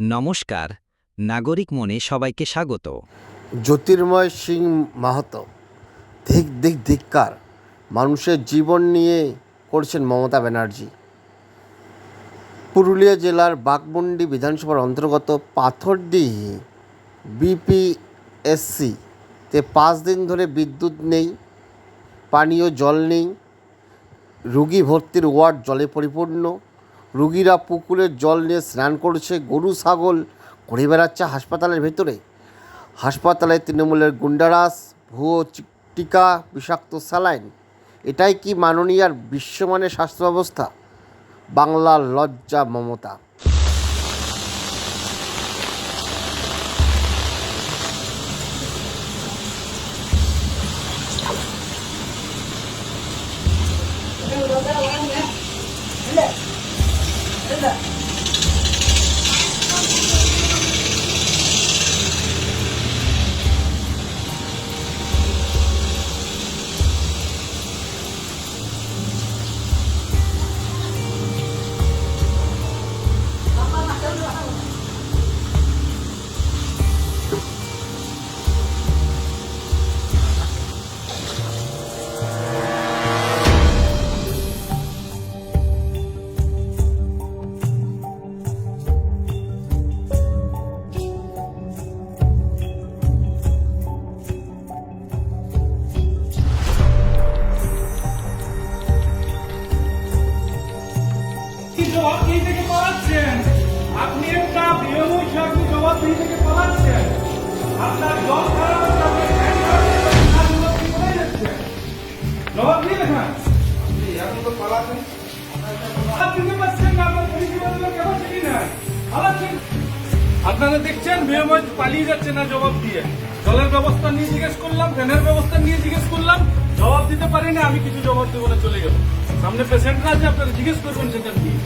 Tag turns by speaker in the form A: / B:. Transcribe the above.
A: নমস্কার, নাগরিক মনে সবাইকে স্বাগত।
B: জ্যোতির্ময় সিং মাহাতো, ধিক ধিক ধিক্কার, মানুষের জীবন নিয়ে করছেন মমতা ব্যানার্জি। পুরুলিয়া জেলার বাঘমুন্ডি বিধানসভার অন্তর্গত পাথরডিহি বিপিএসসি তে পাঁচ দিন ধরে বিদ্যুৎ নেই, পানীয় জল নেই, রুগী ভর্তির ওয়ার্ড জলে পরিপূর্ণ রুগীরা পুকুরের জল নিয়ে স্নান করছে, গরু, ছাগল ঘুরে বেড়াচ্ছে হাসপাতালের ভেতরে। হাসপাতালে তৃণমূলের গুন্ডারাস ভুয়ো টিকা, বিষাক্ত স্যালাইন। এটাই কি মাননীয়ার বিশ্বমানের স্বাস্থ্য ব্যবস্থা? বাংলার লজ্জা, মমতা।
C: জবাবদিহি থেকে পালাচ্ছেন। আপনি একটা বেরোনোই আপনি জবাবদিহি থেকে পালাচ্ছেন। আপনার জল খারাপ আপনার দেখান। পালাচ্ছেন। দেখছেন বিএমআই পালিয়ে যাচ্ছে না জবাব দিয়ে। জলের ব্যবস্থা নিয়ে জিজ্ঞেস করলাম ফ্যানের ব্যবস্থা নিয়ে জিজ্ঞেস করলাম জবাব দিতে পারি না আমি কিছু জবাব দেবো না চলে গেল সামনে পেশেন্টরা আছে আপনারা জিজ্ঞেস করবেন সেটা নিয়ে।